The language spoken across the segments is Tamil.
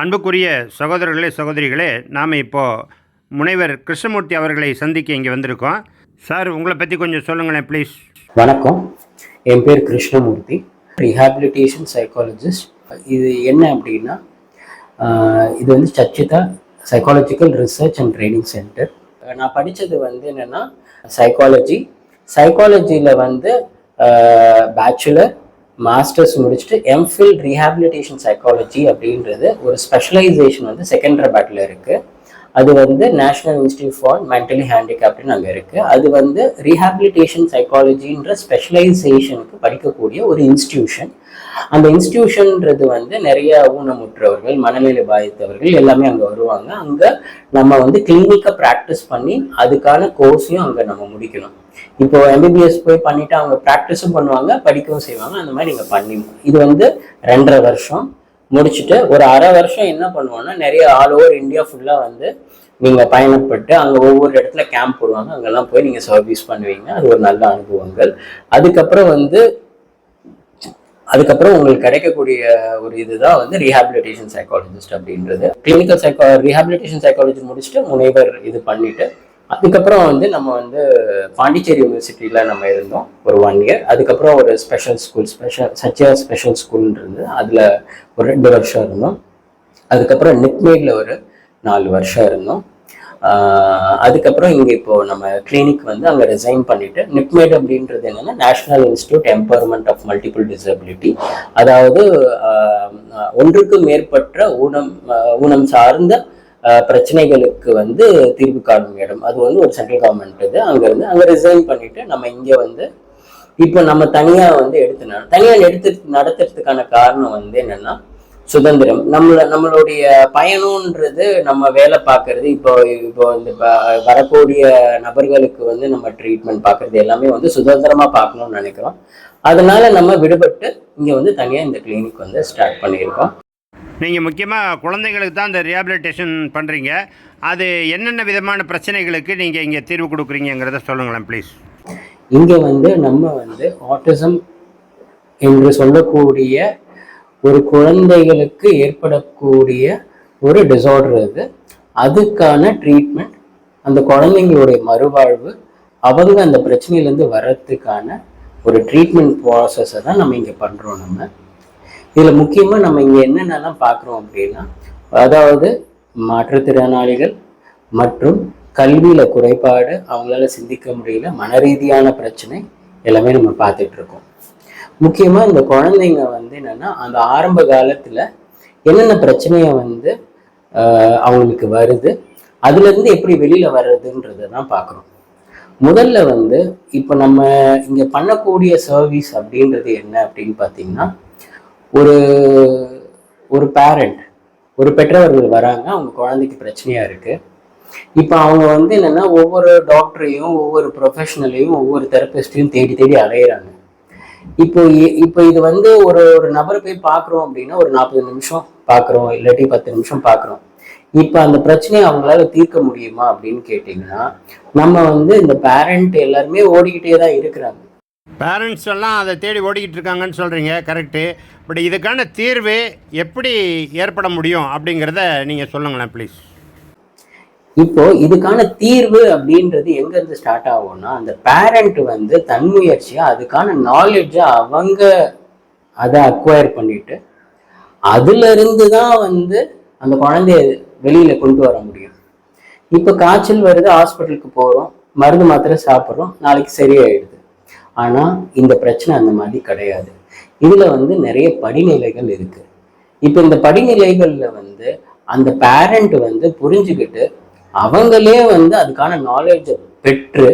அன்புக்குரிய சகோதரர்களே சகோதரிகளே நாம் இப்போது முனைவர் கிருஷ்ணமூர்த்தி அவர்களை சந்திக்க இங்கே வந்திருக்கோம். சார் உங்களை பற்றி கொஞ்சம் சொல்லுங்களேன் ப்ளீஸ் வணக்கம். என் பேர் கிருஷ்ணமூர்த்தி. ரீஹாபிலிட்டேஷன் சைக்காலஜிஸ்ட் இது என்ன அப்படின்னா இது வந்து Sachita psychological research and training centre நான் படித்தது வந்து என்னென்னா சைக்காலஜி சைக்காலஜியில் வந்து பேச்சுலர் மாஸ்டர்ஸ் முடிச்சுட்டு எம்ஃபில் ரீஹாபிலிட்டேஷன் சைக்காலஜி அப்படின்றது ஒரு ஸ்பெஷலைசேஷன் வந்து செகண்டராபாத்தில் இருக்குது அது வந்து நேஷனல் இன்ஸ்டியூட் ஃபார் மென்டலி ஹேண்டிகேப்டுன்னு அங்கே இருக்குது அது வந்து ரீஹாபிலிட்டேஷன் சைக்காலஜின்ற ஸ்பெஷலைசேஷனுக்கு படிக்கக்கூடிய ஒரு இன்ஸ்டியூஷன் அந்த இன்ஸ்டியூஷன்ன்றது வந்து நிறைய ஊனமுற்றவர்கள் மனநிலை பாதித்தவர்கள் எல்லாமே அங்கே வருவாங்க. அங்கே நம்ம வந்து கிளினிக்கை ப்ராக்டிஸ் பண்ணி அதுக்கான கோர்ஸையும் அங்கே நம்ம முடிக்கணும். இப்போ எம்பிபிஎஸ் போய் பண்ணிட்டு அவங்க ப்ராக்டிஸும் பண்ணுவாங்க படிக்கவும் செய்வாங்க. அந்த மாதிரி நீங்கள் பண்ணி இது வந்து ரெண்டரை வருஷம் முடிச்சுட்டு ஒரு அரை வருஷம் என்ன பண்ணுவோம்னா நிறைய ஆல் ஓவர் இந்தியா ஃபுல்லாக வந்து நீங்கள் பயணப்பட்டு அங்கே ஒவ்வொரு இடத்துல கேம்ப் போடுவாங்க. அங்கெல்லாம் போய் நீங்கள் சர்வீஸ் பண்ணுவீங்க. அது ஒரு நல்ல அனுபவங்கள். அதுக்கப்புறம் வந்து அதுக்கப்புறம் உங்களுக்கு கிடைக்கக்கூடிய ஒரு இதுதான் வந்து ரீஹாபிலிட்டேஷன் சைக்காலஜிஸ்ட் அப்படின்றது. கிளினிக்கல் சைக்கா ரீஹாபிலிட்டேஷன் சைக்காலஜி முடிச்சுட்டு முனைவர் இது பண்ணிட்டு அதுக்கப்புறம் வந்து நம்ம வந்து பாண்டிச்சேரி யூனிவர்சிட்டியில் நம்ம இருந்தோம் ஒரு ஒன் இயர் அதுக்கப்புறம் ஒரு ஸ்பெஷல் ஸ்கூல் ஸ்பெஷல் சச்சியா ஸ்பெஷல் ஸ்கூல்னு இருந்து அதில் ஒரு ரெண்டு வருஷம் இருந்தோம். அதுக்கப்புறம் நிக்மேடில் ஒரு நாலு வருஷம் இருந்தோம். அதுக்கப்புறம் இங்கே இப்போ நம்ம கிளினிக் வந்து அங்கே ரிசைன் பண்ணிட்டு நிப்மேட் அப்படின்றது என்னன்னா national institute empowerment of multiple disability அதாவது ஒன்றுக்கு மேற்பட்ட ஊனம் ஊனம் சார்ந்த பிரச்சனைகளுக்கு வந்து தீர்வு காணும் இடம். அது வந்து ஒரு சென்ட்ரல் கவர்மெண்ட் இது. அங்கேருந்து இருந்து ரிசைன் பண்ணிட்டு நம்ம இங்கே வந்து இப்போ நம்ம தனியாக வந்து எடுத்து தனியாக எடுத்து நடத்துறதுக்கான காரணம் வந்து என்னன்னா சுதந்திரம். நம்மள நம்மளுடைய பயணம்ன்றது நம்ம வேலை பார்க்கறது. இப்போ இப்போ இந்த வரக்கூடிய நபர்களுக்கு வந்து நம்ம ட்ரீட்மெண்ட் பார்க்கறது எல்லாமே வந்து சுதந்திரமா பார்க்கணும்னு நினைக்கிறோம். அதனால நம்ம விடுபட்டு இங்க வந்து தனியா இந்த கிளினிக் வந்து ஸ்டார்ட் பண்ணியிருக்கோம். நீங்கள் முக்கியமாக குழந்தைங்களுக்கு தான் இந்த ரீஹாபிலிட்டேஷன் பண்ணுறீங்க அது என்னென்ன விதமான பிரச்சனைகளுக்கு நீங்கள் இங்கே தீர்வு கொடுக்குறீங்கிறத சொல்லுங்களேன் ப்ளீஸ் இங்க வந்து நம்ம வந்து ஆட்டிசம் என்று சொல்லக்கூடிய ஒரு குழந்தைகளுக்கு ஏற்படக்கூடிய ஒரு டிசார்டர் அது. அதுக்கான ட்ரீட்மெண்ட் அந்த குழந்தைங்களுடைய மறுவாழ்வு அவங்க அந்த பிரச்சனையிலேருந்து வர்றதுக்கான ஒரு ட்ரீட்மெண்ட் ப்ராசஸை தான் நம்ம இங்கே பண்ணுறோம் நம்ம. இதில் முக்கியமாக நம்ம இங்கே என்னென்னலாம் பார்க்குறோம் அப்படின்னா அதாவது மாற்றுத்திறனாளிகள் மற்றும் கல்வியில் குறைபாடு அவங்களால சிந்திக்க முடியல மனரீதியான பிரச்சனை எல்லாமே நம்ம பார்த்துட்ருக்கோம் முக்கியமாக இந்த குழந்தைங்க வந்து என்னென்னா அந்த ஆரம்ப காலத்தில் என்னென்ன பிரச்சனையை வந்து அவங்களுக்கு வருது அதுலேருந்து எப்படி வெளியில் வர்றதுன்றதை தான் பார்க்குறோம் முதல்ல வந்து இப்போ நம்ம இங்கே பண்ணக்கூடிய சர்வீஸ் அப்படின்றது என்ன அப்படின்னு பார்த்தீங்கன்னா ஒரு ஒரு பேரண்ட் ஒரு பெற்றவர்கள் வராங்க அவங்க குழந்தைக்கு பிரச்சனையாக இருக்குது இப்போ அவங்க வந்து என்னன்னா ஒவ்வொரு டாக்டரையும் ஒவ்வொரு ப்ரொஃபஷனலையும் ஒவ்வொரு தெரப்பிஸ்டையும் தேடி தேடி அலையிறாங்க. இப்போ இப்போ இது வந்து ஒரு ஒரு நபர் போய் பார்க்குறோம் அப்படின்னா ஒரு நாற்பது நிமிஷம் பார்க்குறோம் இல்லாட்டி பத்து நிமிஷம் பார்க்குறோம் இப்போ அந்த பிரச்சனையை அவங்களால தீர்க்க முடியுமா அப்படின்னு கேட்டிங்கன்னா நம்ம வந்து இந்த பேரண்ட் எல்லாருமே ஓடிக்கிட்டே தான் இருக்கிறாங்க. பேரண்ட்ஸ் எல்லாம் அதை தேடி ஓடிக்கிட்டு இருக்காங்கன்னு சொல்கிறீங்க கரெக்டு பட் இதுக்கான தீர்வு எப்படி ஏற்பட முடியும் அப்படிங்கிறத நீங்கள் சொல்லுங்களேன் ப்ளீஸ் இப்போ இதுக்கான தீர்வு அப்படின்றது எங்க இருந்து ஸ்டார்ட் ஆகும்னா அந்த பேரண்ட் வந்து தன்முயற்சியா அதுக்கான நாலேஜை அவங்க அதை அக்வயர் பண்ணிட்டு அதுல இருந்து தான் வந்து அந்த குழந்தைய வெளியில கொண்டு வர முடியும். இப்போ காய்ச்சல் வருது ஹாஸ்பிட்டலுக்கு போறோம் மருந்து மாத்திரை சாப்பிட்றோம் நாளைக்கு சரியாயிடுது. ஆனா இந்த பிரச்சனை அந்த மாதிரி கிடையாது. இதுல வந்து நிறைய படிநிலைகள் இருக்கு. இப்போ இந்த படிநிலைகள்ல வந்து அந்த பேரண்ட் வந்து புரிஞ்சுக்கிட்டு அவங்களே வந்து அதுக்கான நாலேஜை பெற்று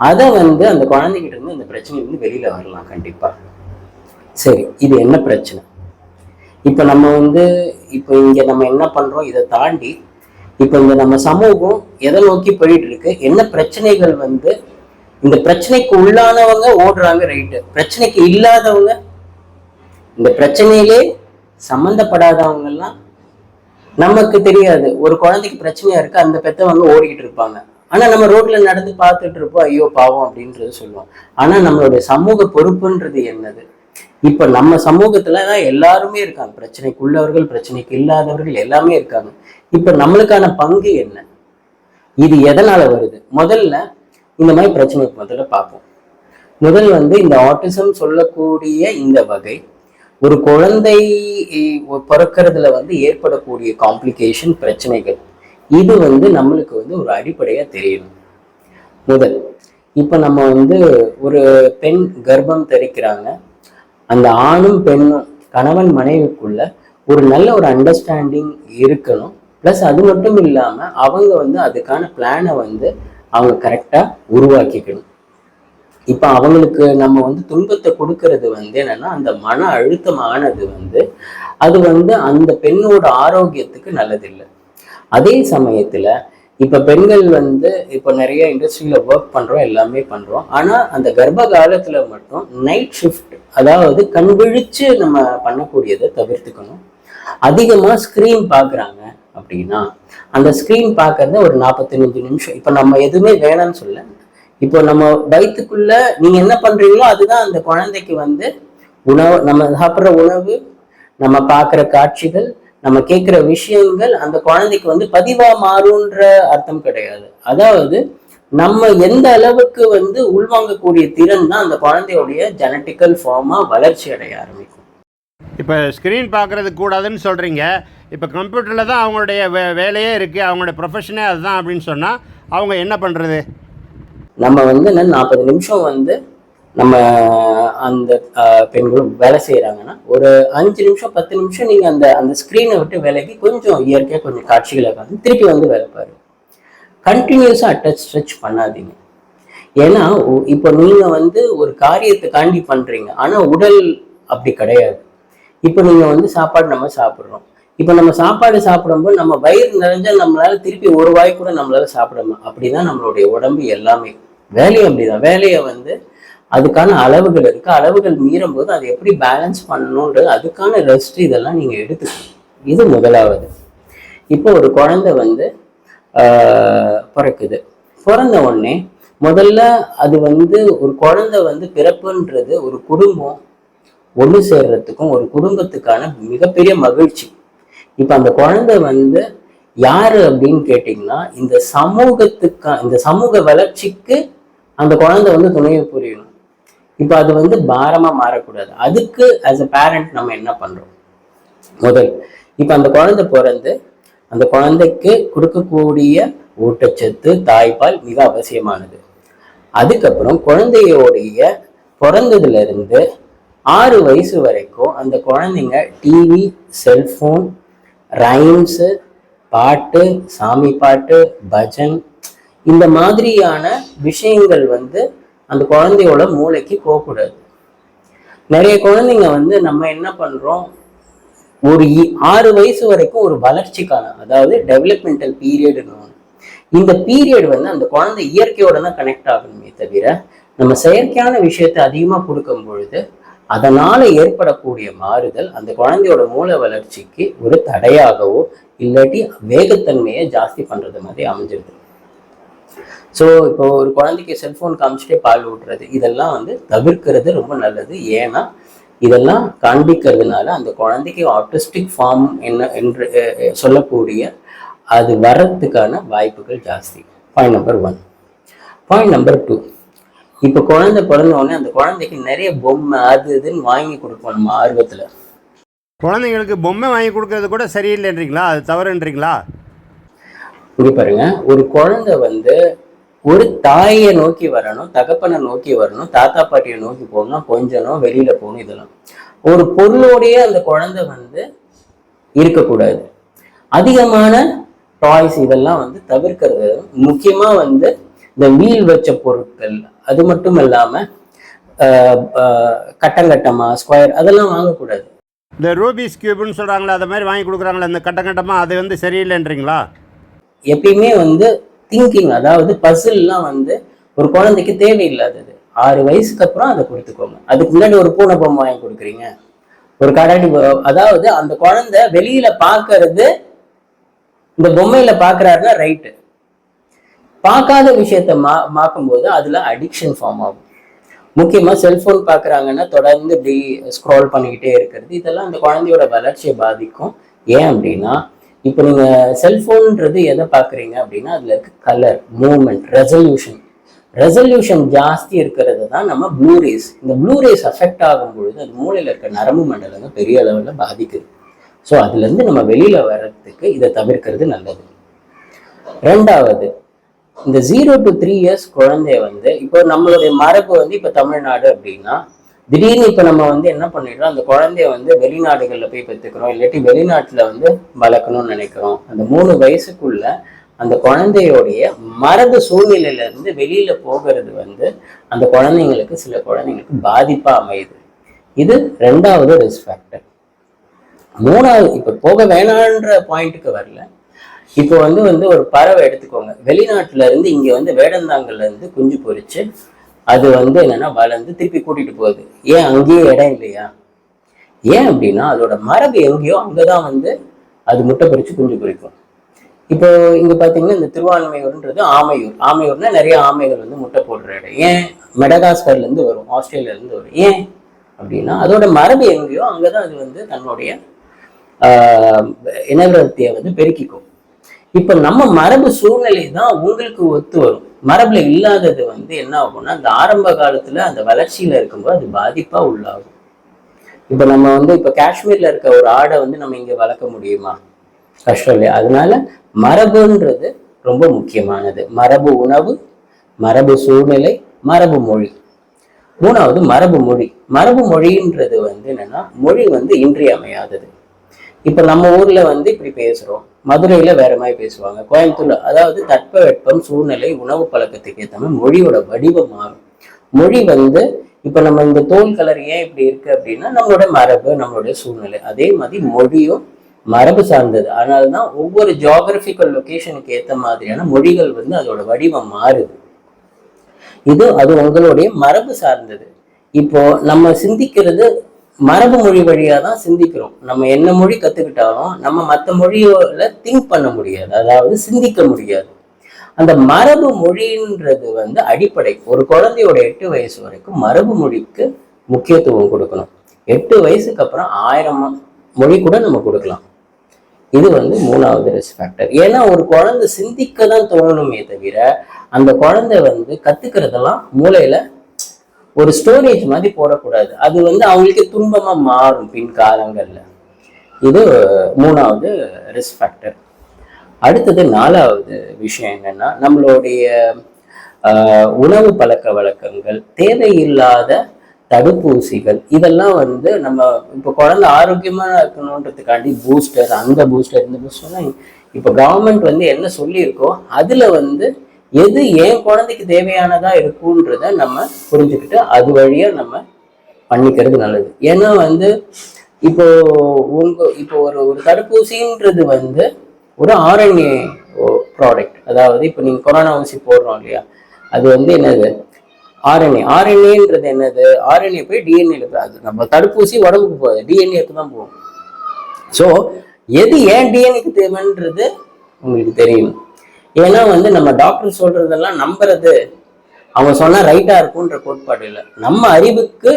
அதை வந்து அந்த குழந்தைகிட்ட இருந்து அந்த பிரச்சனையிலேருந்து வெளியில் வரலாம் கண்டிப்பாக சரி இது என்ன பிரச்சனை? இப்போ நம்ம வந்து இப்போ இங்கே நம்ம என்ன பண்ணுறோம் இதை தாண்டி இப்போ இந்த நம்ம சமூகம் எதை நோக்கி போயிட்டு இருக்கு என்ன பிரச்சனைகள் வந்து இந்த பிரச்சனைக்கு உள்ளானவங்க ஓடுறாங்க ரைட்டு பிரச்சனைக்கு இல்லாதவங்க இந்த பிரச்சனையிலே சம்மந்தப்படாதவங்கெல்லாம் நமக்கு தெரியாது. ஒரு குழந்தைக்கு பிரச்சனையா இருக்கு அந்த பெத்தவங்க ஓடிக்கிட்டு இருப்பாங்க. ஆனா நம்ம ரோட்ல நடந்து பார்த்துட்டு இருப்போம் ஐயோ பாவம் அப்படின்றது சொல்லுவோம். ஆனா நம்மளுடைய சமூக பொறுப்புன்றது என்னது? இப்ப நம்ம சமூகத்துல தான் எல்லாருமே இருக்காங்க. பிரச்சனைக்குள்ளவர்கள் பிரச்சனைக்கு இல்லாதவர்கள் எல்லாமே இருக்காங்க. இப்ப நம்மளுக்கான பங்கு என்ன? இது எதனால வருது? முதல்ல இந்த மாதிரி பிரச்சனைக்கு முதல்ல பார்ப்போம். முதல் வந்து இந்த ஆட்டிசம் சொல்லக்கூடிய இந்த வகை ஒரு குழந்தை பிறக்கிறதுல பிறக்கறதுல வந்து ஏற்படக்கூடிய காம்ப்ளிகேஷன் பிரச்சனைகள் இது வந்து நம்மளுக்கு வந்து ஒரு அடிப்படையாக தெரியணும் முதல் இப்போ நம்ம வந்து ஒரு பெண் கர்ப்பம் தெரிக்கிறாங்க. அந்த ஆணும் பெண்ணும் கணவன் மனைவிக்குள்ள ஒரு நல்ல ஒரு அண்டர்ஸ்டாண்டிங் இருக்கணும். ப்ளஸ் அது மட்டும் இல்லாமல் அவங்க வந்து அதுக்கான பிளானை வந்து அவங்க கரெக்டாக உருவாக்கிக்கணும். இப்போ அவங்களுக்கு நம்ம வந்து துன்பத்தை கொடுக்கறது வந்து என்னன்னா அந்த மன அழுத்தமானது வந்து அது வந்து அந்த பெண்ணோட ஆரோக்கியத்துக்கு நல்லதில்லை. அதே சமயத்துல இப்போ பெண்கள் வந்து இப்போ நிறைய இண்டஸ்ட்ரியில ஒர்க் பண்றோம் எல்லாமே பண்றோம். ஆனால் அந்த கர்ப்ப காலத்தில் மட்டும் நைட் ஷிஃப்ட் அதாவது கண் விழிச்சு நம்ம பண்ணக்கூடியதை தவிர்த்துக்கணும். அதிகமாக ஸ்க்ரீன் பார்க்குறாங்க அப்படின்னா அந்த ஸ்க்ரீன் பார்க்கறத ஒரு நாற்பத்தஞ்சு நிமிஷம். இப்போ நம்ம எதுவுமே வேணாம்னு சொல்ல இப்போ நம்ம வயிற்றுக்குள்ள நீங்க என்ன பண்றீங்களோ அதுதான் அந்த குழந்தைக்கு வந்து உணவு நம்ம சாப்பிட்ற உணவு நம்ம பார்க்குற காட்சிகள் நம்ம கேட்குற விஷயங்கள் அந்த குழந்தைக்கு வந்து பதிவா மாறுன்ற அர்த்தம் கிடையாது. அதாவது நம்ம எந்த அளவுக்கு வந்து உள்வாங்கக்கூடிய திறன் தான் அந்த குழந்தையுடைய ஜெனட்டிக்கல் ஃபார்மாக வளர்ச்சி அடைய ஆரம்பிக்கும். இப்போ ஸ்க்ரீன் பார்க்குறது கூடாதுன்னு சொல்கிறீங்க இப்போ கம்ப்யூட்டரில் தான் அவங்களுடைய வே வேலையே இருக்குது அவங்களுடைய ப்ரொஃபஷனே அதுதான் அப்படின்னு சொன்னால் அவங்க என்ன பண்ணுறது நம்ம வந்து என்ன நாற்பது நிமிஷம் வந்து நம்ம அந்த பெண்களும் வேலை செய்கிறாங்கன்னா ஒரு அஞ்சு நிமிஷம் பத்து நிமிஷம் நீங்கள் அந்த அந்த ஸ்க்ரீனை விட்டு விலகி கொஞ்சம் இயற்கையாக கொஞ்சம் காட்சிகளை பார்த்து திருப்பி வந்து வேலை பாரு கண்டினியூஸாக அட்டச் ஸ்ட்ரெச் பண்ணாதீங்க. ஏன்னா உ- இப்போ நீங்கள் வந்து ஒரு காரியத்துக்காண்டி பண்ணுறீங்க ஆனால் உடல் அப்படி கிடையாது. இப்போ நீங்கள் வந்து சாப்பாடு நம்ம சாப்பிட்றோம். இப்போ நம்ம சாப்பாடு சாப்பிடும்போது நம்ம வயிறு நிறைஞ்சா நம்மளால திருப்பி ஒரு வாய் கூட நம்மளால சாப்பிடணும் அப்படிதான் நம்மளுடைய உடம்பு எல்லாமே. வேலையும் அப்படிதான். வேலையை வந்து அதுக்கான அளவுகள் இருக்கு. அளவுகள் மீறும் போது அதை எப்படி பேலன்ஸ் பண்ணணுன்றது அதுக்கான ரெஸ்ட் இதெல்லாம் நீங்க எடுத்துக்கணும். இது முதலாவது. இப்போ ஒரு குழந்தை வந்து ஆஹ், பிறக்குது. பிறந்த உடனே முதல்ல அது வந்து ஒரு குழந்தை வந்து பிறப்புன்றது ஒரு குடும்பம் ஒன்று சேர்றதுக்கும் ஒரு குடும்பத்துக்கான மிகப்பெரிய மகிழ்ச்சி. இப்போ அந்த குழந்தை வந்து யாரு அப்படின்னு கேட்டிங்கன்னா இந்த சமூகத்துக்கா இந்த சமூக வளர்ச்சிக்கு அந்த குழந்தை வந்து துணையை புரியணும். இப்போ அது வந்து பாரமா மாறக்கூடாது. அதுக்கு ஆஸ் அ பேரண்ட் நம்ம என்ன பண்றோம்? முதல் இப்போ அந்த குழந்தை பிறந்து அந்த குழந்தைக்கு கொடுக்கக்கூடிய ஊட்டச்சத்து தாய்ப்பால் மிக அவசியமானது. அதுக்கப்புறம் குழந்தையோடைய பிறந்ததுல இருந்து ஆறு வயசு வரைக்கும் அந்த குழந்தைங்க டிவி செல்ஃபோன் ரைம்ஸு பாட்டு சாமி பாட்டு பஜன் இந்த மாதிரியான விஷயங்கள் வந்து அந்த குழந்தையோட மூளைக்கு போகக்கூடாது. நிறைய குழந்தைங்க வந்து நம்ம என்ன பண்றோம்? ஒரு இ- ஆறு வயசு வரைக்கும் ஒரு வளர்ச்சிக்கான அதாவது டெவலப்மெண்டல் பீரியட்னு இந்த பீரியட் வந்து அந்த குழந்தை இயற்கையோட தான் கனெக்ட் ஆகணுமே தவிர நம்ம செயற்கையான விஷயத்தை அதிகமாக கொடுக்கும் பொழுது அதனால ஏற்படக்கூடிய மாறுதல் அந்த குழந்தையோட மூல வளர்ச்சிக்கு ஒரு தடையாகவோ இல்லாட்டி வேகத்தன்மையை ஜாஸ்தி பண்றது மாதிரி அமைஞ்சிருது. ஸோ இப்போ ஒரு குழந்தைக்கு செல்ஃபோன் காமிச்சிட்டே பால் ஊட்டுறது இதெல்லாம் வந்து தவிர்க்கிறது ரொம்ப நல்லது. ஏன்னா இதெல்லாம் காண்பிக்கிறதுனால அந்த குழந்தைக்கு ஆட்டிஸ்டிக் ஃபார்ம் என்ன என்று சொல்லக்கூடிய அது வர்றதுக்கான வாய்ப்புகள் ஜாஸ்தி. Point number one point number two இப்போ குழந்தை பிறந்த உடனே அந்த குழந்தைக்கு நிறைய பொம்மை அது இதுன்னு வாங்கி கொடுப்போம் நம்ம ஆர்வத்தில். குழந்தைங்களுக்கு பொம்மை வாங்கி கொடுக்கறது கூட சரியில்லைன்றீங்களா? அது தவறுன்றீங்களா? இங்க பாருங்க ஒரு குழந்தை வந்து ஒரு தாயை நோக்கி வரணும் தகப்பனை நோக்கி வரணும் தாத்தா பாட்டியை நோக்கி போகணும் கொஞ்சணும் வெளியில போகணும் இதெல்லாம். ஒரு பொருளோடயே அந்த குழந்தை வந்து இருக்கக்கூடாது. அதிகமான டாய்ஸ் இதெல்லாம் வந்து தவிர்க்கிறது. முக்கியமா வந்து இந்த வீல் வச்ச பொருட்கள் அது மட்டும் இல்லாம ஆஹ், ஆஹ், கட்டங்கட்டமா ஸ்கொயர் அதெல்லாம் வாங்கக்கூடாது. இந்த ரூபிஸ் கியூப்னு சொல்கிறாங்களே அதை மாதிரி வாங்கி கொடுக்குறாங்களே இந்த கட்டம் கட்டமாக அது வந்து சரியில்லைன்றீங்களா? எப்பயுமே வந்து திங்கிங் அதாவது பசில்லாம் வந்து ஒரு குழந்தைக்கு தேவையில்லாதது. ஆறு வயசுக்கு அப்புறம் அதை கொடுத்துக்கோங்க. அதுக்கு முன்னாடி ஒரு பூனை பொம்மை வாங்கி கொடுக்குறீங்க. ஒரு கடாடி அதாவது அந்த குழந்தை வெளியில பார்க்கறது இந்த பொம்மையில பார்க்கறாருன்னா ரைட்டு பார்க்காத விஷயத்த மா பார்க்கும்போது அதில் அடிக்ஷன் ஃபார்ம் ஆகும். முக்கியமாக செல்ஃபோன் பார்க்குறாங்கன்னா தொடர்ந்து இப்படி ஸ்க்ரால் பண்ணிக்கிட்டே இருக்கிறது. இதெல்லாம் அந்த குழந்தையோட வளர்ச்சியை பாதிக்கும். ஏன் அப்படின்னா இப்போ நீங்கள் செல்ஃபோன்ன்றது எதை பார்க்குறீங்க அப்படின்னா அதில் இருக்க கலர் மூமெண்ட் ரெசல்யூஷன் ரெசல்யூஷன் ஜாஸ்தி இருக்கிறது தான் நம்ம ப்ளூரேஸ் இந்த ப்ளூ ரேஸ் அஃபெக்ட் ஆகும் பொழுது அது மூளையில் இருக்க நரம்பு மண்டலங்கள் பெரிய அளவில் பாதிக்குது. ஸோ அதுலேருந்து நம்ம வெளியில் வர்றதுக்கு இதை தவிர்க்கிறது நல்லது. ரெண்டாவது இந்த ஜீரோ டு த்ரீ இயர்ஸ் குழந்தைய வந்து இப்போ நம்மளுடைய மரபு வந்து இப்போ தமிழ்நாடு அப்படின்னா திடீர்னு இப்போ நம்ம வந்து என்ன பண்ணிடுறோம்? அந்த குழந்தைய வந்து வெளிநாடுகளில் போய் பெற்றுக்கிறோம். இல்லாட்டி வெளிநாட்டில் வந்து வளர்க்கணும்னு நினைக்கிறோம். அந்த மூணு வயசுக்குள்ள அந்த குழந்தையோடைய மரபு சூழ்நிலையில இருந்து வெளியில போகிறது வந்து அந்த குழந்தைங்களுக்கு சில குழந்தைங்களுக்கு பாதிப்பா அமையுது. இது ரெண்டாவது ரிஸ்க் ஃபேக்டர் மூணாவது இப்போ போக வேணான்ற பாயிண்ட்டுக்கு வரல. இப்போ வந்து வந்து ஒரு பறவை எடுத்துக்கோங்க. வெளிநாட்டுல இருந்து இங்க வந்து வேடந்தாங்கல்ல இருந்து குஞ்சு பொறிச்சு அது வந்து என்னன்னா வளர்ந்து திருப்பி கூட்டிட்டு போகுது. ஏன் அங்கேயே இடம் இல்லையா? ஏன் அப்படின்னா அதோட மரபு எங்கேயோ அங்கதான் வந்து அது முட்டை பொறிச்சு குஞ்சு பொரிக்கும். இப்போ இங்க பாத்தீங்கன்னா இந்த திருவான்மையூர்ன்றது ஆமையூர். ஆமையூர்னா நிறைய ஆமைகள் வந்து முட்டை போடுற இடம். ஏன்? மெடகாஸ்கர்ல இருந்து வரும் ஆஸ்திரேலியால இருந்து வரும். ஏன் அப்படின்னா அதோட மரபு எங்கேயோ அங்கதான் அது வந்து தன்னுடைய ஆஹ் இனவிரத்தியை வந்து பெருக்கிக்கும். இப்ப நம்ம மரபு சூழ்நிலை தான் உங்களுக்கு ஒத்து வரும். மரபுல இல்லாதது வந்து என்ன ஆகும்னா அந்த ஆரம்ப காலத்துல அந்த வளர்ச்சியில இருக்கும்போது அது பாதிப்பா உள்ளாகும். இப்ப நம்ம வந்து இப்ப காஷ்மீர்ல இருக்க ஒரு ஆடை வந்து நம்ம இங்க வளர்க்க முடியுமா? கஷ்டம் இல்லையா அதனால மரபுன்றது ரொம்ப முக்கியமானது. மரபு உணவு மரபு சூழ்நிலை மரபு மொழி. மூணாவது மரபு மொழி. மரபு மொழின்றது வந்து என்னன்னா மொழி வந்து இன்றியமையாதது. இப்போ நம்ம ஊர்ல வந்து இப்படி பேசுறோம். மதுரையில வேற மாதிரி பேசுவாங்க. கோயம்புத்தூர்ல அதாவது தட்பவெப்பம் சூழ்நிலை உணவு பழக்கத்துக்கு ஏற்ற மாதிரி மொழியோட வடிவம் மாறும். மொழி வந்து இப்போ நம்ம இந்த தோல் கலர் ஏன் இப்படி இருக்கு அப்படின்னா நம்மளோட மரபு நம்மளுடைய சூழ்நிலை. அதே மாதிரி மொழியும் மரபு சார்ந்தது. அதனால தான் ஒவ்வொரு ஜியாகிரபிக்கல் லொக்கேஷனுக்கு ஏத்த மாதிரியான மொழிகள் வந்து அதோட வடிவம் மாறுது. இது அது உங்களுடைய மரபு சார்ந்தது. இப்போ நம்ம சிந்திக்கிறது மரபு மொழி வழியாக தான் சிந்திக்கிறோம். நம்ம என்ன மொழி கற்றுக்கிட்டாலும் நம்ம மற்ற மொழியோட திங்க் பண்ண முடியாது. அதாவது சிந்திக்க முடியாது. அந்த மரபு மொழின்றது வந்து அடிப்படை. ஒரு குழந்தையோட எட்டு வயசு வரைக்கும் மரபு மொழிக்கு முக்கியத்துவம் கொடுக்கணும். எட்டு வயசுக்கு அப்புறம் ஆயிரம் மொழி கூட நம்ம கொடுக்கலாம். இது வந்து மூணாவது ரிஸ்க் ஃபேக்டர் ஏன்னா ஒரு குழந்தை சிந்திக்க தான் தோணணுமே தவிர அந்த குழந்தை வந்து கத்துக்கிறதெல்லாம் மூளையில ஒரு ஸ்டோரேஜ் மாதிரி போடக்கூடாது. அது வந்து அவங்களுக்கு துன்பமாக மாறும் பின் காலங்களில். இது மூணாவது ரிஸ்க் ஃபேக்டர் அடுத்தது நாலாவது விஷயம் என்னன்னா நம்மளுடைய ஆஹ், உணவு பழக்க வழக்கங்கள் தேவையில்லாத தடுப்பூசிகள் இதெல்லாம் வந்து நம்ம இப்போ குழந்தை ஆரோக்கியமா இருக்கணுன்றதுக்காண்டி பூஸ்டர் அந்த பூஸ்டர் இந்த பூஸ்டர்லாம் இப்போ கவர்மெண்ட் வந்து என்ன சொல்லியிருக்கோ அதில் வந்து எது என் குழந்தைக்கு தேவையானதா இருக்கும்ன்றத நம்ம புரிஞ்சுக்கிட்டு அது வழியா நம்ம பண்ணிக்கிறது நல்லது. ஏன்னா வந்து இப்போ உங்க இப்போ ஒரு ஒரு தடுப்பூசின்றது வந்து ஒரு ஆர்என்ஏ ப்ராடக்ட் அதாவது இப்போ நீங்க கொரோனா ஊசி போடுறோம் இல்லையா? அது வந்து என்னது? ஆர்என்ஏ ஆர்என்ஏன்றது என்னது? ஆர்என்ஏ போய் டிஎன்ஏல அது நம்ம தடுப்பூசி உடம்புக்கு போகுது. டிஎன்ஏக்கு தான் போகும். ஸோ எது ஏன் டிஎன்ஏக்கு தேவைன்றது உங்களுக்கு தெரியும். ஏன்னா வந்து நம்ம டாக்டர் சொல்றதெல்லாம் நம்புறது. அவங்க சொன்னா ரைட்டா இருக்கும்ன்ற கோட்பாடு இல்லை. நம்ம அறிவுக்கு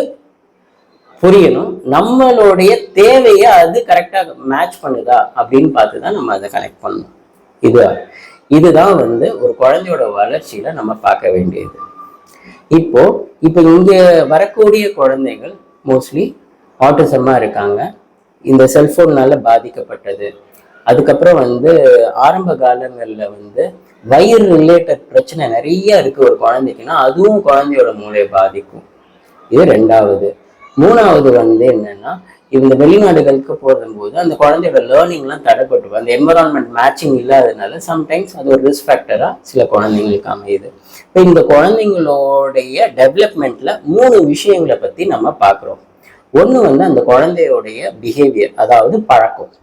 புரியணும். நம்மளுடைய தேவையை அது கரெக்டாக மேட்ச் பண்ணுதா அப்படின்னு பார்த்து தான் நம்ம அதை கனெக்ட் பண்ணணும். இது இதுதான் வந்து ஒரு குழந்தையோட வளர்ச்சியில நம்ம பார்க்க வேண்டியது. இப்போ இப்போ இங்கே வரக்கூடிய குழந்தைகள் மோஸ்ட்லி ஆட்டிசமாக இருக்காங்க. இந்த செல்ஃபோன்னால் பாதிக்கப்பட்டது. அதுக்கப்புறம் வந்து ஆரம்ப காலங்களில் வந்து வயிறு ரிலேட்டட் பிரச்சனை நிறைய இருக்கு ஒரு குழந்தைக்குன்னா அதுவும் குழந்தையோட மூளையை பாதிக்கும். இது ரெண்டாவது. மூணாவது வந்து என்னன்னா இந்த வெளிநாடுகளுக்கு போகும்போது அந்த குழந்தையோட லேர்னிங்லாம் தடைப்பட்டு அந்த என்வரான்மெண்ட் மேட்சிங் இல்லாததுனால சம்டைம்ஸ் அது ஒரு ரிஸ்க் ஃபேக்டராக சில குழந்தைங்களுக்கு அமையுது. இப்போ இந்த குழந்தைங்களுடைய டெவலப்மெண்ட்ல மூணு விஷயங்களை பத்தி நம்ம பார்க்குறோம். ஒன்று வந்து அந்த குழந்தையோடைய பிஹேவியர் அதாவது பழக்கம்.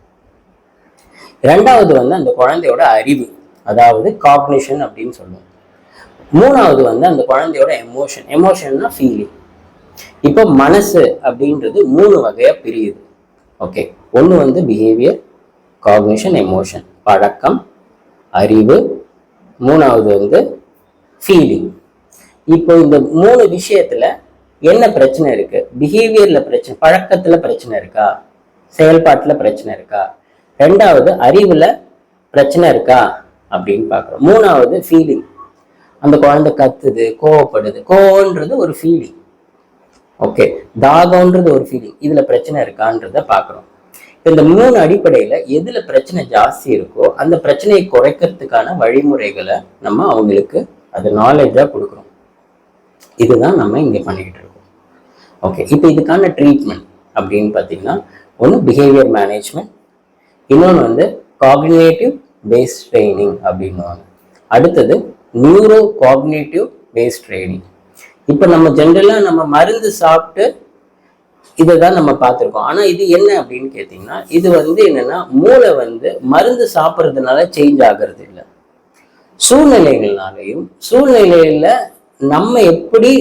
ரெண்டாவது வந்து அந்த குழந்தையோட அறிவு அதாவது காக்னிஷன் அப்படின்னு சொல்லுவோம். மூணாவது வந்து அந்த குழந்தையோட எமோஷன் எமோஷன்னா ஃபீலிங் இப்போ மனசு அப்படின்றது மூணு வகையாக பிரியுது. ஓகே ஒன்று வந்து பிஹேவியர் காக்னிஷன் எமோஷன் பழக்கம் அறிவு. மூணாவது வந்து ஃபீலிங் இப்போ இந்த மூணு விஷயத்தில் என்ன பிரச்சனை இருக்குது பிஹேவியரில் பிரச்சனை பழக்கத்தில் பிரச்சனை இருக்கா? செயல்பாட்டில் பிரச்சனை இருக்கா? ரெண்டாவது அறிவுல பிரச்சனை இருக்கா அப்படின்னு பார்க்குறோம். மூணாவது ஃபீலிங் அந்த குழந்தை கத்துது கோவப்படுது. கோவன்றது ஒரு ஃபீலிங் ஓகே தாகம்ன்றது ஒரு ஃபீலிங் இதுல பிரச்சனை இருக்கான்றத பார்க்குறோம். இந்த மூணு அடிப்படையில எதுல பிரச்சனை ஜாஸ்தி இருக்கோ அந்த பிரச்சனையை குறைக்கிறதுக்கான வழிமுறைகளை நம்ம அவங்களுக்கு அது நாலேஜா கொடுக்குறோம். இதுதான் நம்ம இங்க பண்ணிக்கிட்டு இருக்கோம். ஓகே இப்போ இதுக்கான ட்ரீட்மெண்ட் அப்படின்னு பார்த்தீங்கன்னா ஒன்று பிஹேவியர் மேனேஜ்மெண்ட் இன்னொன்று வந்து காக்னேட்டிவ் பேஸ் ட்ரைனிங் அப்படின்வாங்க அடுத்தது நியூரோ காக்னேட்டிவ் பேஸ் ட்ரைனிங் இப்போ நம்ம ஜென்ரலாக நம்ம மருந்து சாப்பிட்டு இதை தான் நம்ம பார்த்துருக்கோம். ஆனால் இது என்ன அப்படின்னு கேட்டிங்கன்னா இது வந்து என்னன்னா மூளை வந்து மருந்து சாப்பிட்றதுனால சேஞ்ச் ஆகிறது இல்லை. சூழ்நிலைகள்னாலையும் சூழ்நிலையில நம்ம எப்படி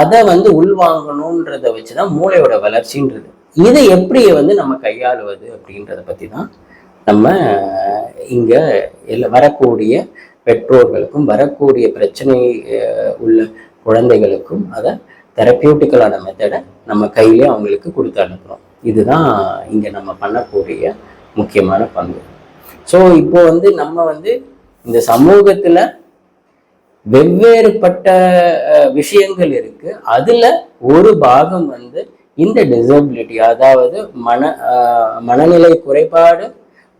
அதை வந்து உள்வாங்கணுன்றத வச்சுதான் மூளையோட வளர்ச்சின்றது. இதை எப்படி வந்து நம்ம கையாளுவது அப்படின்றத பத்தி தான் நம்ம இங்கே எல்லா வரக்கூடிய பெற்றோர்களுக்கும் வரக்கூடிய பிரச்சனை உள்ள குழந்தைகளுக்கும் அதை தெரப்பியூட்டிக்கலான மெத்தடை நம்ம கையிலே அவங்களுக்கு கொடுத்து அனுப்புகிறோம் இதுதான் இங்கே நம்ம பண்ணக்கூடிய முக்கியமான பங்கு. ஸோ இப்போ வந்து நம்ம வந்து இந்த சமூகத்தில் வெவ்வேறுபட்ட விஷயங்கள் இருக்கு. அதில் ஒரு பாகம் வந்து இந்த டிசபிலிட்டி அதாவது மன மனநிலை குறைபாடு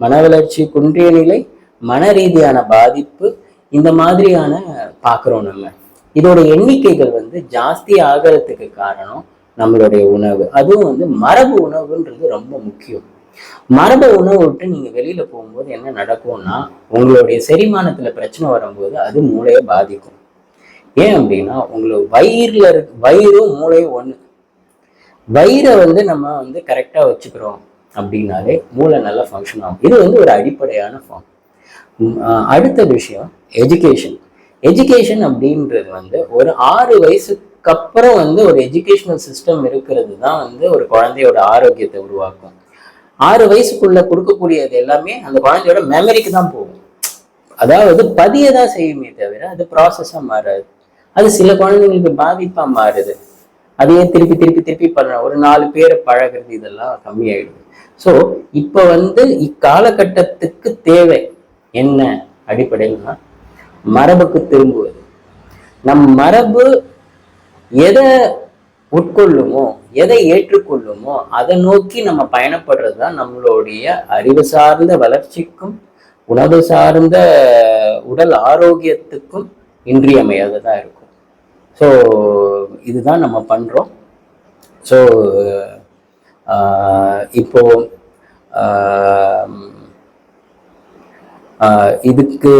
மன வளர்ச்சி குன்றிய நிலை மன ரீதியான பாதிப்பு இந்த மாதிரியான பார்க்குறோம் நம்ம. இதோட எண்ணிக்கைகள் வந்து ஜாஸ்தி ஆகிறதுக்கு காரணம் நம்மளுடைய உணவு. அதுவும் வந்து மரபு உணவுன்றது ரொம்ப முக்கியம். மரபு உணவு விட்டு நீங்க வெளியில போகும்போது என்ன நடக்கும்னா உங்களுடைய செரிமானத்துல பிரச்சனை வரும்போது அது மூளையை பாதிக்கும். ஏன் அப்படின்னா உங்களுக்கு வயிறுல இருக்க வயிறும் மூளையும் ஒண்ணு. வயிறை வந்து நம்ம வந்து கரெக்டா வச்சுக்கிறோம். அப்படின்னாலே மூளை நல்லா ஃபங்க்ஷன் ஆகும். இது வந்து ஒரு அடிப்படையான ஃபார்ம் அடுத்த விஷயம் எஜுகேஷன் எஜுகேஷன் அப்படின்றது வந்து ஒரு ஆறு வயசுக்கு அப்புறம் வந்து ஒரு எஜுகேஷனல் சிஸ்டம் இருக்கிறது தான் வந்து ஒரு குழந்தையோட ஆரோக்கியத்தை உருவாக்கும். ஆறு வயசுக்குள்ள கொடுக்கக்கூடியது எல்லாமே அந்த குழந்தையோட மெமரிக்கு தான் போகும். அதாவது பதிய தான் செய்யுமே தவிர அது ப்ராசஸாக மாறாது. அது சில குழந்தைங்களுக்கு பாதிப்பாக மாறுது. அதையே திருப்பி திருப்பி திருப்பி பண்ண ஒரு நாலு பேரை பழகிறது இதெல்லாம் கம்மியாயிடுது. ஸோ இப்போ வந்து இக்காலகட்டத்துக்கு தேவை என்ன அடிப்படையில்னா மரபுக்கு திரும்புவது. நம் மரபு எதை உட்கொள்ளுமோ எதை ஏற்றுக்கொள்ளுமோ அதை நோக்கி நம்ம பயணப்படுறது தான் நம்மளுடைய அறிவு சார்ந்த வளர்ச்சிக்கும் உணவு சார்ந்த உடல் ஆரோக்கியத்துக்கும் இன்றியமையாததாக இருக்கும். ஸோ இதுதான் நம்ம பண்ணுறோம் ஸோ இப்போ இதுக்கு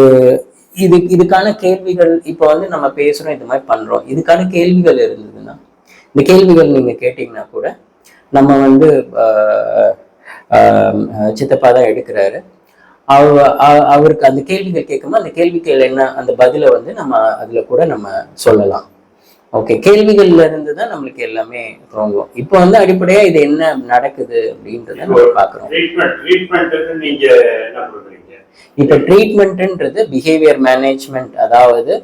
இது இதுக்கான கேள்விகள் இப்போ வந்து நம்ம பேசுகிறோம் இது மாதிரி பண்ணுறோம் இதுக்கான கேள்விகள் இருந்ததுன்னா இந்த கேள்விகள் நீங்கள் கேட்டிங்கன்னா கூட நம்ம வந்து சித்தப்பா தான் எடுக்கிறாரு. அவ அவருக்கு அந்த கேள்விகள் கேட்கும்போது அந்த கேள்விகள் என்ன அந்த பதிலை வந்து நம்ம அதில் கூட நம்ம சொல்லலாம். ஓகே கேள்விகள்ல இருந்து தான் நம்மளுக்கு எல்லாமே தோங்கும் இப்போ வந்து அடிப்படையா இது என்ன நடக்குது அப்படின்றத நம்ம கொடுக்குறீங்க இப்ப ட்ரீட்மெண்ட்ன்றது பிஹேவியர் மேனேஜ்மெண்ட் அதாவது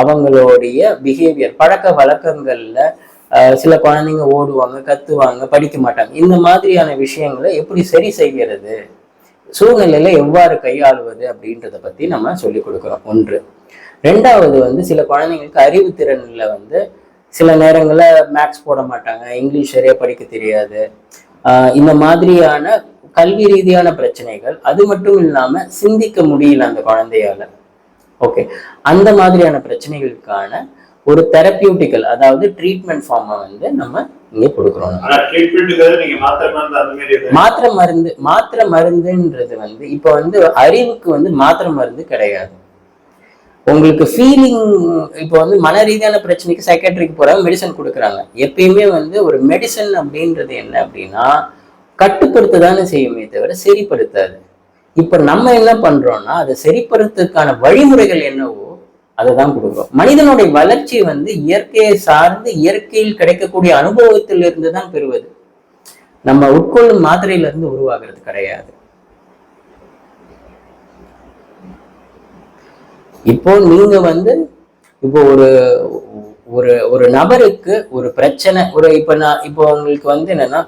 அவங்களுடைய பிஹேவியர் பழக்க வழக்கங்கள்ல ஆஹ், சில குழந்தைங்க ஓடுவாங்க கத்துவாங்க படிக்க மாட்டாங்க. இந்த மாதிரியான விஷயங்களை எப்படி சரி செய்கிறது? சூழ்நிலையில எவ்வாறு கையாளுவது அப்படின்றத பத்தி நம்ம சொல்லி கொடுக்குறோம். ஒன்று ரெண்டாவது வந்து சில குழந்தைங்களுக்கு அறிவுத்திறன்ல வந்து சில நேரங்கள்ல மேக்ஸ் போட மாட்டாங்க இங்கிலீஷ் சரியா படிக்க தெரியாது. இந்த மாதிரியான கல்வி ரீதியான பிரச்சனைகள் அது மட்டும் இல்லாம சிந்திக்க முடியல அந்த குழந்தையால. ஓகே அந்த மாதிரியான பிரச்சனைகளுக்கான ஒரு தெரப்பியூட்டிக்கல் அதாவது ட்ரீட்மெண்ட் ஃபார்மை வந்து நம்ம இங்கே கொடுக்குறோம். மாத்திரை மருந்து மாத்திரை மருந்துன்றது வந்து இப்போ வந்து அறிவுக்கு வந்து மாத்திரை மருந்து கிடையாது. உங்களுக்கு ஃபீலிங் இப்போ வந்து மன ரீதியான பிரச்சனைக்கு சைக்காட்ரிக்கு போகிறாங்க மெடிசன் கொடுக்குறாங்க. எப்பயுமே வந்து ஒரு மெடிசன் அப்படின்றது என்ன அப்படின்னா கட்டுப்படுத்த தானே செய்யுமே தவிர சரிப்படுத்தாது. இப்போ நம்ம என்ன பண்ணுறோன்னா அதை சரிப்படுத்துறதுக்கான வழிமுறைகள் என்னவோ அதை தான் கொடுக்குறோம். மனிதனுடைய வளர்ச்சி வந்து இயற்கையை சார்ந்து இயற்கையில் கிடைக்கக்கூடிய அனுபவத்திலிருந்து தான் பெறுவது. நம்ம உட்கொள்ளும் மாத்திரையிலிருந்து உருவாகிறது கிடையாது. இப்போ நீங்க வந்து இப்போ ஒரு ஒரு ஒரு நபருக்கு ஒரு பிரச்சனை ஒரு இப்போ நான் இப்போ உங்களுக்கு வந்து என்னன்னா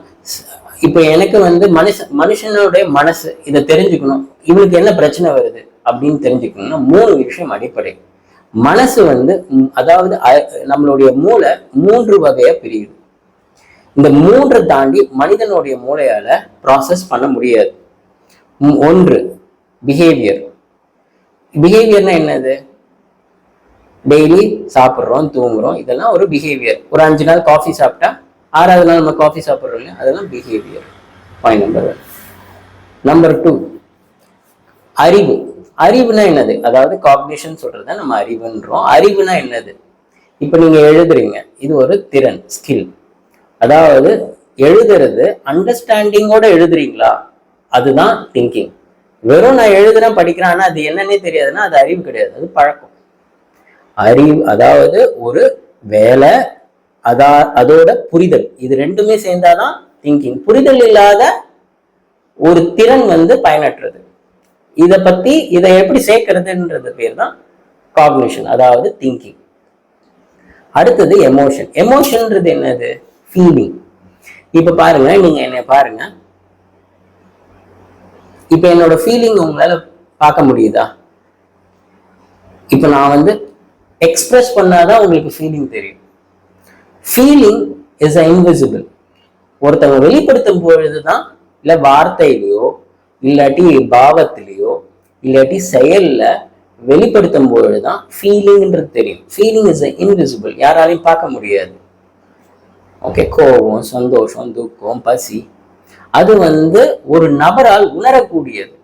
இப்போ எனக்கு வந்து மனுஷன் மனுஷனுடைய மனசு இதை தெரிஞ்சுக்கணும். இவனுக்கு என்ன பிரச்சனை வருது அப்படின்னு தெரிஞ்சுக்கணும்னா மூணு விஷயம் அடிப்படை. மனசு வந்து அதாவது அ- நம்மளுடைய மூளை மூன்று வகையா பிரியுது இந்த மூன்றை தாண்டி மனிதனுடைய மூளையால ப்ராசஸ் பண்ண முடியாது. ஒன்று பிஹேவியர் பிஹேவியர்னா என்னது? டெய்லி சாப்பிட்றோம் தூங்குறோம் இதெல்லாம் ஒரு பிஹேவியர் ஒரு அஞ்சு நாள் காஃபி சாப்பிட்டா ஆறாவது நாள் நம்ம காஃபி சாப்பிட்றோம் இல்லையா? அதெல்லாம் behaviour point number one number two அறிவு. அறிவுனா என்னது? அதாவது காக்னிஷன் சொல்றத நம்ம அறிவுன்றோம். அறிவுனா என்னது? இப்போ நீங்கள் எழுதுறீங்க. இது ஒரு திறன் ஸ்கில் அதாவது எழுதுறது அண்டர்ஸ்டாண்டிங்கோட எழுதுறீங்களா? அதுதான் திங்கிங் வெறும் நான் எழுதுறேன் படிக்கிறான்னா அது என்னன்னே தெரியாதுன்னா அது அறிவு கிடையாது. அது பழக்கம். அறிவு அதாவது ஒரு வேலை அதா அதோட புரிதல். இது ரெண்டுமே சேர்ந்தாதான் திங்கிங் புரிதல் இல்லாத ஒரு திறன் வந்து பயனற்றது. இதை பத்தி இதை எப்படி சேர்க்கறதுன்றது பேர் தான் காக்னிஷன் அதாவது திங்கிங் அடுத்தது எமோஷன் எமோஷன்ன்றது என்னது? ஃபீலிங் இப்ப பாருங்க நீங்க என்னை பாருங்க. இப்ப என்னோட ஃபீலிங் உங்களால பார்க்க முடியுதா? இப்ப நான் வந்து எக்ஸ்பிரஸ் பண்ணாதான் உங்களுக்கு ஃபீலிங் தெரியும். ஃபீலிங் இஸ் அ இன்விசிபிள் ஒருத்தவங்க வெளிப்படுத்தும் பொழுதுதான் இல்ல வார்த்தையிலையோ இல்லாட்டி பாவத்திலேயோ இல்லாட்டி செயல்ல வெளிப்படுத்தும் பொழுதுதான் ஃபீலிங்ன்றது தெரியும். ஃபீலிங் இஸ் அ இன்விசிபிள் யாராலையும் பார்க்க முடியாது. ஓகே கோபம் சந்தோஷம் துக்கம் பசி அது வந்து ஒரு நபரால் உணரக்கூடியது.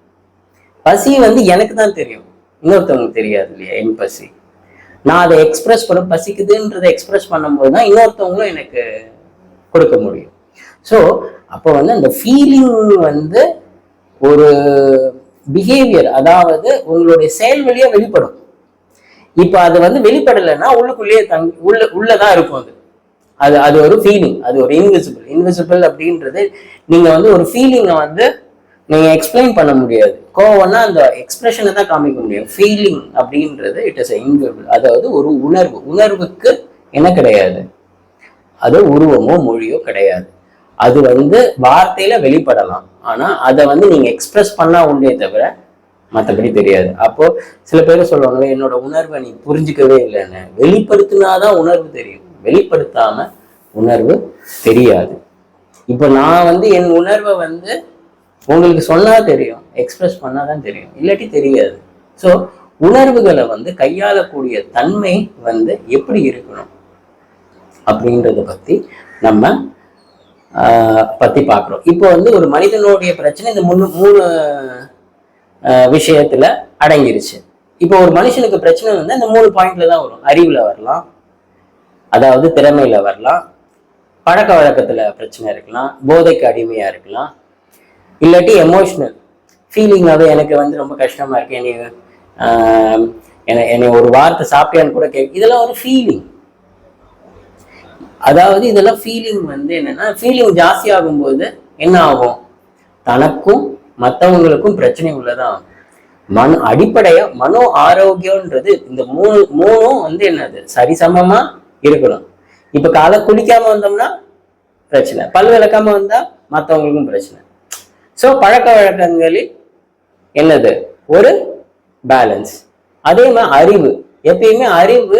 பசி வந்து எனக்கு தான் தெரியும். இன்னொருத்தவங்களுக்கு தெரியாது இல்லையா? என் பசி. நான் அதை எக்ஸ்பிரஸ் பண்ண பசிக்குதுன்றதை எக்ஸ்பிரஸ் பண்ணும்போது தான் இன்னொருத்தவங்களும் எனக்கு கொடுக்க முடியும். ஸோ அப்போ வந்து அந்த ஃபீலிங் வந்து ஒரு பிஹேவியர் அதாவது உங்களுடைய செயல் வழியாக வெளிப்படும். இப்போ அது வந்து வெளிப்படலைன்னா உள்ளுக்குள்ளேயே தங் உள்ள உள்ளதான் இருக்கும் அது. அது அது ஒரு ஃபீலிங் அது ஒரு இன்விசிபிள் இன்விசிபிள் அப்படின்றது நீங்க வந்து ஒரு ஃபீலிங்கை வந்து நீங்க எக்ஸ்பிளைன் பண்ண முடியாது. கோவம்னா அந்த எக்ஸ்பிரஷனை தான் காமிக்க முடியும். ஃபீலிங் அப்படின்றது இட் இஸ் இன்விபிள் அதாவது ஒரு உணர்வு. உணர்வுக்கு என்ன கிடையாது? அது உருவமோ மொழியோ கிடையாது. அது வந்து வார்த்தையில வெளிப்படலாம். ஆனா அதை வந்து நீங்க எக்ஸ்பிரஸ் பண்ணா உண்டே தவிர மற்றபடி தெரியாது. அப்போ சில பேர் சொல்லுவாங்க என்னோட உணர்வை நீ புரிஞ்சுக்கவே இல்லைன்னு. வெளிப்படுத்தினாதான் உணர்வு தெரியும். வெளிப்படுத்தாம உணர்வு தெரியாது. இப்போ நான் வந்து என் உணர்வை வந்து உங்களுக்கு சொன்னா தெரியும் எக்ஸ்பிரஸ் பண்ணாதான் தெரியும். இல்லாட்டி தெரியாது. ஸோ உணர்வுகளை வந்து கையாளக்கூடிய தன்மை வந்து எப்படி இருக்கணும் அப்படின்றத பத்தி நம்ம ஆஹ், பத்தி பார்க்குறோம். இப்போ வந்து ஒரு மனிதனுடைய பிரச்சனை இந்த மூணு மூணு ஆஹ், விஷயத்துல அடங்கிருச்சு. இப்போ ஒரு மனுஷனுக்கு பிரச்சனை வந்து இந்த மூணு பாயிண்ட்ல தான் வரும். அறிவுல வரலாம் அதாவது திறமையில வரலாம். பழக்க வழக்கத்துல பிரச்சனை இருக்கலாம். போதைக்கு அடிமையா இருக்கலாம். இல்லாட்டி எமோஷ்னல் ஃபீலிங்காகவே எனக்கு வந்து ரொம்ப கஷ்டமா இருக்கு. என்னை என்னை என்னை ஒரு வார்த்தை சாப்பிட்டியான்னு கூட கே இதெல்லாம் ஒரு ஃபீலிங் அதாவது இதெல்லாம் ஃபீலிங் வந்து என்னன்னா ஃபீலிங் ஜாஸ்தி ஆகும்போது என்ன ஆகும்? தனக்கும் மற்றவங்களுக்கும் பிரச்சனை உள்ளதான் மன அடிப்படையா மனோ ஆரோக்கியம்ன்றது இந்த மூணு மூணும் வந்து என்னது? சரிசமமா இருக்கணும். இப்போ காலை குளிக்காம வந்தோம்னா பிரச்சனை. பல் விளக்காம வந்தா மற்றவங்களுக்கும் பிரச்சனை. ஸோ பழக்க வழக்கங்களில் என்னது? ஒரு பேலன்ஸ் அதே மாதிரி அறிவு. எப்பயுமே அறிவு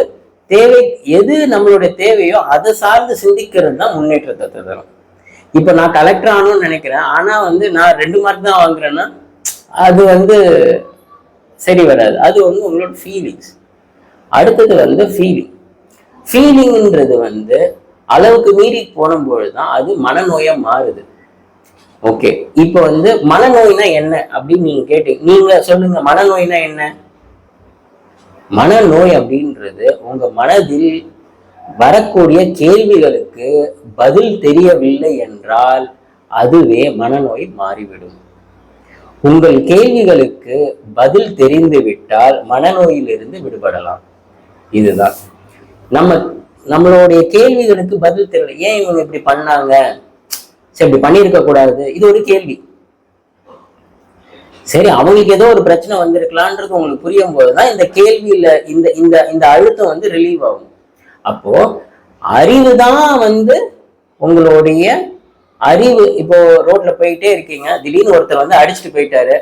தேவை எது நம்மளுடைய தேவையோ அதை சார்ந்து சிந்திக்கிறது தான் முன்னேற்றத்தை தரும். இப்போ நான் கலெக்டர் ஆகணும்னு நினைக்கிறேன். ஆனால் வந்து நான் ரெண்டு மார்க் தான் வாங்குறேன்னா அது வந்து சரி வராது. அது வந்து உங்களோட ஃபீலிங்ஸ் அடுத்தது வந்து ஃபீலிங் ஃபீலிங்ன்றது வந்து அளவுக்கு மீறி போனும்பொழுது தான் அது மனநோயா மாறுது. ஓகே இப்போ வந்து மனநோய்னா என்ன அப்படின்னு நீங்க கேட்டீங்க நீங்க சொல்லுங்க மனநோய்னா என்ன? மனநோய் அப்படின்றது உங்க மனதில் வரக்கூடிய கேள்விகளுக்கு பதில் தெரியவில்லை என்றால் அதுவே மனநோய் மாறிவிடும். உங்கள் கேள்விகளுக்கு பதில் தெரிந்து விட்டால் மனநோயிலிருந்து விடுபடலாம். இதுதான். நம்ம நம்மளுடைய கேள்விகளுக்கு பதில் தெரியல. ஏன் இவங்க இப்படி பண்ணாங்க? சரி இப்படி பண்ணியிருக்க கூடாது. இது ஒரு கேள்வி. சரி அவங்களுக்கு ஏதோ ஒரு பிரச்சனை வந்திருக்கலான்றது உங்களுக்கு புரியும் போதுதான் இந்த கேள்வியில இந்த இந்த இந்த அழுத்தம் வந்து ரிலீவ் ஆகும். அப்போ அறிவு தான் வந்து உங்களுடைய அறிவு. இப்போ ரோட்ல போயிட்டே இருக்கீங்க. திடீர்னு ஒருத்தர் வந்து அடிச்சுட்டு போயிட்டாரு.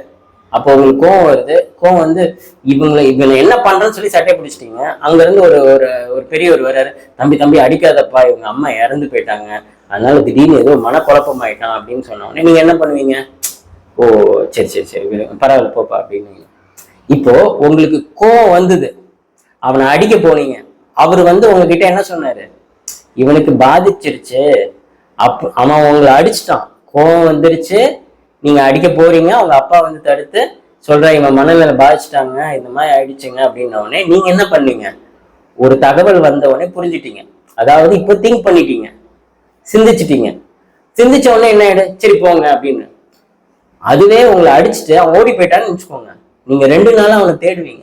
அப்போ உங்களுக்கு கோவம் வருது. கோவம் வந்து இவங்களை இவங்களை என்ன பண்றேன்னு சொல்லி சட்டை பிடிச்சிட்டீங்க. அங்கேருந்து ஒரு ஒரு ஒரு பெரியவர் வர்றாரு. தம்பி தம்பி அடிக்காதப்பா. இவங்க அம்மா இறந்து போயிட்டாங்க. அதனால திடீர்னு ஏதோ மனக்குழப்பம் ஆயிட்டான் அப்படின்னு சொன்ன நீங்க என்ன பண்ணுவீங்க? ஓ சரி சரி சரி. பரவாயில்ல போப்பா. அப்படின்னு. இப்போ உங்களுக்கு கோவம் வந்தது. அவனை அடிக்க போனீங்க. அவர் வந்து உங்ககிட்ட என்ன சொன்னாரு? இவனுக்கு பாதிச்சிருச்சு. அப் அவன் உங்களை அடிச்சிட்டான். கோவம் வந்துருச்சு. நீங்க அடிக்க போறீங்க அவங்க அப்பா வந்து தடுத்து சொல்ற இவன் மனநிலை பாதிச்சிட்டாங்க இந்த மாதிரி ஆயிடுச்சுங்க அப்படின்ன உடனே நீங்க என்ன பண்ணீங்க? ஒரு தகவல் வந்த உடனே புரிஞ்சிட்டீங்க. அதாவது இப்போ திங்க் பண்ணிட்டீங்க. சிந்திச்சிட்டீங்க. சிந்திச்ச உடனே என்ன ஆயிடு? சரி போங்க அப்படின்னு. அதுவே உங்களை அடிச்சுட்டு அவன் ஓடி போயிட்டான்னு வச்சுக்கோங்க நீங்க ரெண்டு நாளாக அவனை தேடுவீங்க.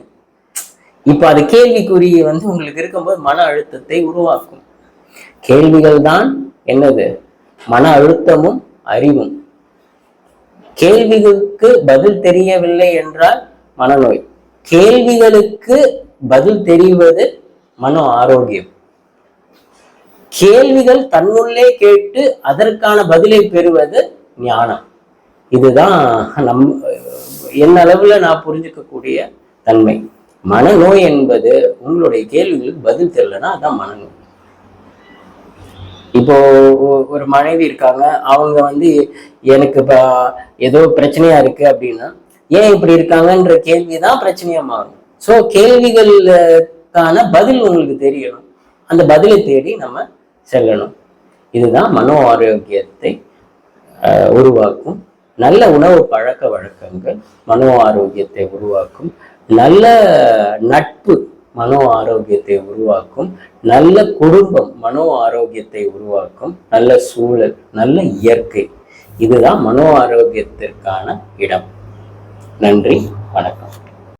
இப்போ அது கேள்விக்குறி வந்து உங்களுக்கு இருக்கும்போது மன அழுத்தத்தை உருவாக்கும். கேள்விகள் தான் என்னது? மன அழுத்தமும் அறிவும். கேள்விகளுக்கு பதில் தெரியவில்லை என்றால் மனநோய். கேள்விகளுக்கு பதில் தெரிவது மன ஆரோக்கியம். கேள்விகள் தன்னுள்ளே கேட்டு அதற்கான பதிலை பெறுவது ஞானம். இதுதான் நம் என் அளவுல நான் புரிஞ்சுக்கக்கூடிய தன்மை. மனநோய் என்பது உங்களுடைய கேள்விகளுக்கு பதில் தெரியலன்னா அதான் மனநோய். இப்போ ஒரு மனைவி இருக்காங்க. அவங்க வந்து எனக்கு இப்போ ஏதோ பிரச்சனையா இருக்கு அப்படின்னா ஏன் இப்படி இருக்காங்கன்ற கேள்வி தான் பிரச்சனையா மாறும். ஸோ கேள்விகளுக்கான பதில் உங்களுக்கு தெரியணும். அந்த பதிலை தேடி நம்ம செல்லணும். இதுதான் மனோ ஆரோக்கியத்தை உருவாக்கும் நல்ல உணவு பழக்க வழக்கங்கள். மனோ ஆரோக்கியத்தை உருவாக்கும் நல்ல நட்பு. மனோ ஆரோக்கியத்தை உருவாக்கும் நல்ல குடும்பம் மனோ ஆரோக்கியத்தை உருவாக்கும் நல்ல சூழல் நல்ல இயற்கை. இதுதான் மனோ ஆரோக்கியத்திற்கான இடம். நன்றி வணக்கம்.